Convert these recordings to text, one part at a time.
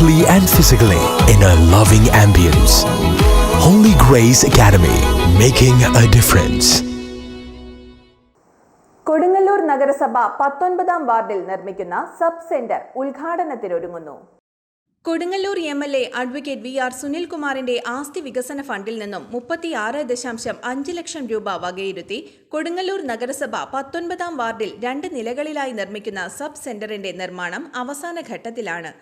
mentally and physically in a loving ambience. Holy Grace Academy, making a difference. Kodungallur നഗരസഭ പത്തൊൻപതാം വാർഡിൽ നിർമ്മിക്കുന്ന sub centre ഉദ്ഘാടനത്തിനൊരുങ്ങുന്നു Kodungallur M L A advocate V R സുനിൽകുമാറിന്റെ ആസ്തി വികസന ഫണ്ടിൽ നിന്നും മുപ്പത്തിയാറ് ദശാംശം അഞ്ച് ലക്ഷം രൂപ വകയിരുത്തി കൊടുങ്ങല്ലൂർ നഗരസഭ പത്തൊൻപതാം വാർഡിൽ രണ്ട് നിലകളിലായി നിർമ്മിക്കുന്ന സബ് സെന്ററിന്റെ നിർമ്മാണം അവസാന ഘട്ടത്തിലാണ്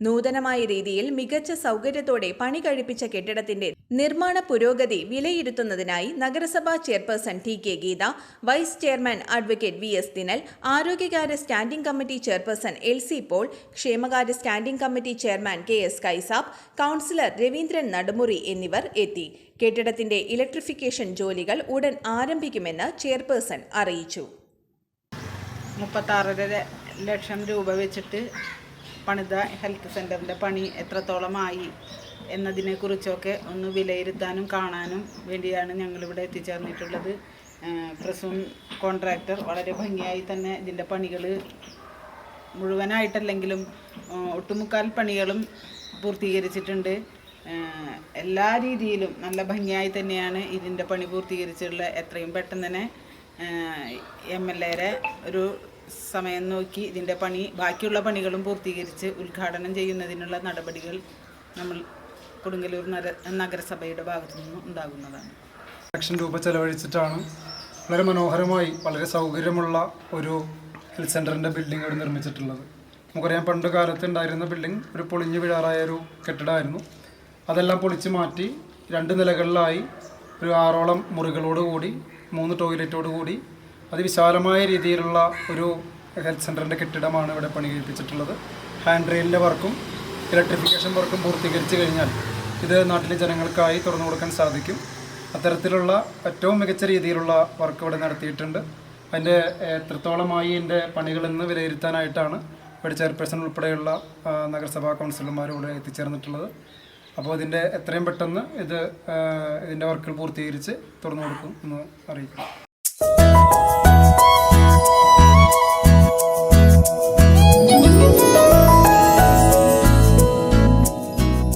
നൂതനമായ രീതിയിൽ മികച്ച സൗകര്യത്തോടെ പണി കഴിപ്പിച്ച കെട്ടിടത്തിന്റെ നിർമ്മാണ പുരോഗതി വിലയിരുത്തുന്നതിനായി നഗരസഭാ chairperson T K Geetha vice chairman advocate V S Dinal ആരോഗ്യകാര്യ standing committee chairperson L C Paul ക്ഷേമകാര്യ standing committee chairman K S Kaisab councillor Raveendran Nadumuri എന്നിവർ എത്തി. കെട്ടിടത്തിന്റെ ഇലക്ട്രിഫിക്കേഷൻ ജോലികൾ ഉടൻ ആരംഭിക്കുമെന്ന് ചെയർപേഴ്സൺ അറിയിച്ചു. മുപ്പത്താറര ലക്ഷം രൂപ വെച്ചിട്ട് പണിത ഹെൽത്ത് സെന്ററിന്റെ പണി എത്രത്തോളമായി എന്നതിനെക്കുറിച്ചൊക്കെ ഒന്ന് വിലയിരുത്താനും കാണാനും വേണ്ടിയാണ് ഞങ്ങളിവിടെ എത്തിച്ചേർന്നിട്ടുള്ളത്. പ്രസൂൺ കോൺട്രാക്ടർ വളരെ ഭംഗിയായി തന്നെ ഇതിന്റെ പണികൾ മുഴുവനായിട്ടല്ലെങ്കിലും ഒട്ടുമുക്കാൽ പണികളും പൂർത്തീകരിച്ചിട്ടുണ്ട്. എല്ലാ രീതിയിലും നല്ല ഭംഗിയായി തന്നെയാണ് ഇതിന്റെ പണി പൂർത്തീകരിച്ചിട്ടുള്ളത് എത്രയും പെട്ടെന്ന് തന്നെ എം എൽ എയുടെ ഒരു സമയം നോക്കി ഇതിന്റെ പണി ബാക്കിയുള്ള പണികളും പൂർത്തീകരിച്ച് ഉദ്ഘാടനം ചെയ്യുന്നതിനുള്ള നടപടികൾ നമ്മൾ കൊടുങ്ങല്ലൂർ നഗര നഗരസഭയുടെ ഭാഗത്തു നിന്നും ഉണ്ടാകുന്നതാണ്. ലക്ഷം രൂപ ചെലവഴിച്ചിട്ടാണ് വളരെ മനോഹരമായി വളരെ സൗകര്യമുള്ള ഒരു ഹെൽത്ത് സെന്ററിന്റെ ബിൽഡിംഗ് ഇവിടെ നിർമ്മിച്ചിട്ടുള്ളത്. നമുക്കറിയാം പണ്ട് കാലത്ത് ഉണ്ടായിരുന്ന ബിൽഡിംഗ് ഒരു പൊളിഞ്ഞു വീഴാറായ ഒരു കെട്ടിടമായിരുന്നു. അതെല്ലാം പൊളിച്ച് മാറ്റി രണ്ട് നിലകളിലായി ഒരു ആറോളം മുറികളോട് കൂടി മൂന്ന് ടോയ്ലറ്റോട് കൂടി അതിവിശാലമായ രീതിയിലുള്ള ഒരു ഹെൽത്ത് സെന്ററിന്റെ കെട്ടിടമാണ് ഇവിടെ പണി കഴിപ്പിച്ചിട്ടുള്ളത് ഹാൻഡ് റെയിലിന്റെ വർക്കും ഇലക്ട്രിഫിക്കേഷൻ വർക്കും പൂർത്തീകരിച്ചു കഴിഞ്ഞാൽ ഇത് നാട്ടിലെ ജനങ്ങൾക്കായി തുറന്നു കൊടുക്കാൻ സാധിക്കും. അത്തരത്തിലുള്ള ഏറ്റവും മികച്ച രീതിയിലുള്ള വർക്ക് ഇവിടെ നടത്തിയിട്ടുണ്ട്. അതിന്റെ എത്രത്തോളമായി എന്റെ പണികളെന്ന് വിലയിരുത്താനായിട്ടാണ് ഇവിടെ ചെയർപേഴ്സൺ ഉൾപ്പെടെയുള്ള നഗരസഭാ കൗൺസിലർമാരോട് എത്തിച്ചേർന്നിട്ടുള്ളത്. അപ്പോൾ ഇതിന്റെ എത്രയും പെട്ടെന്ന് ഇത് ഇതിന്റെ വർക്കുകൾ പൂർത്തീകരിച്ച് തുറന്നു കൊടുക്കും എന്ന് അറിയിക്കുന്നു.